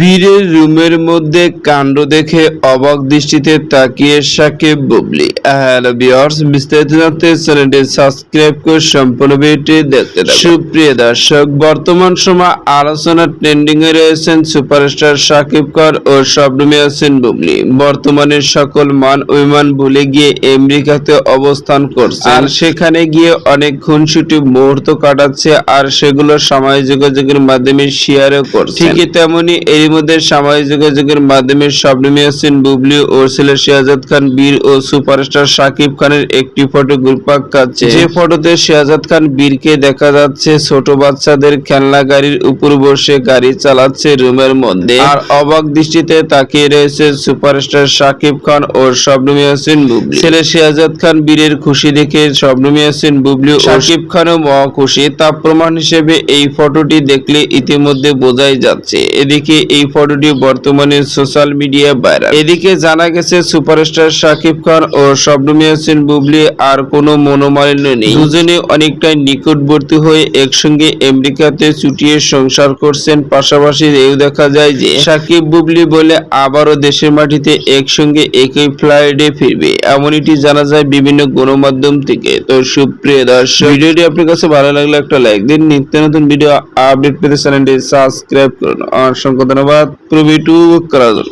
বীরের রুমের মধ্যে কাণ্ড দেখে অবাক দৃষ্টিতে তাকিয়ে সাকিব বুবলি। হ্যালো বিয়ার্স বিস্তারিত জানতে চ্যানেলটি সাবস্ক্রাইব করে সম্পূর্ণ ভিডিওটি দেখতে থাকুন। সুপ্রিয় দর্শক, বর্তমান সময় আলোচনা ট্রেন্ডিং এ রয়েছেন সুপারস্টার সাকিব খান ও শবনমী হোসেন বুবলি। বর্তমানে সকল মান অভিমান ভুলে গিয়ে আমেরিকাতে অবস্থান করছে আর সেখানে গিয়ে অনেক খুনসুটি মুহূর্ত কাটাচ্ছে আর সেগুলো সামাজিক যোগাযোগের মাধ্যমে শেয়ারও করছে ঠিকই তেমনি এর মধ্যে সামাজিক যোগাযোগের মাধ্যমে শবনমী হোসেন বুবলি ও ছেলে শাহজাদ খান বীর ও সুপারস্টার সাকিব খানের একটি ফটো ঘুরপাক খাচ্ছে যে ফটোতে শাহজাদ খান বীরকে দেখা যাচ্ছে ছোট বাচ্চাদের খেলনা গাড়ির উপর বসে গাড়ি চালাচ্ছে রুমের মধ্যে। আর অবাক দৃষ্টিতে তাকিয়ে রয়েছে সুপারস্টার সাকিব খান ও শবনমী হোসেন বুবলি। ছেলে শাহজাদ খান বীরের খুশি দেখে শবনমী হোসেন বুবলি ও সাকিব খানও মহা খুশি। তা প্রমাণ হিসেবে এই ফটোটি দেখলে ইতিমধ্যে বোঝাই যাচ্ছে। এদিকে এই ফটোটি বর্তমানে সোশ্যাল মিডিয়া ভাইরাল। এদিকে জানা গেছে, সুপারস্টার শাকিব খান ও শবনমী হোসেন বুবলি আর কোনো মনোমালিন্য নেই। দুজনে অনেকটাই নিকটবর্তী হয়ে একসঙ্গে আমেরিকাতে চুটিয়ে সংসার করছেন। পাশাপাশি এও দেখা যায় যে সাকিব বুবলি বলে আবারও দেশের মাটিতে একসঙ্গে একই ফ্লাইটে ফিরবে। এমনটি জানা যায় বিভিন্ন গণমাধ্যম থেকে। তো সুপ্রিয় দর্শক, ভিডিওটি আপনার কাছে ভালো লাগলে একটা লাইক দিন। নিত্য নতুন ভিডিও আপডেট পেতে চ্যানেলটি সাবস্ক্রাইব করুন। অসংখ্য ধন্যবাদ প্রভি টু করার জন্য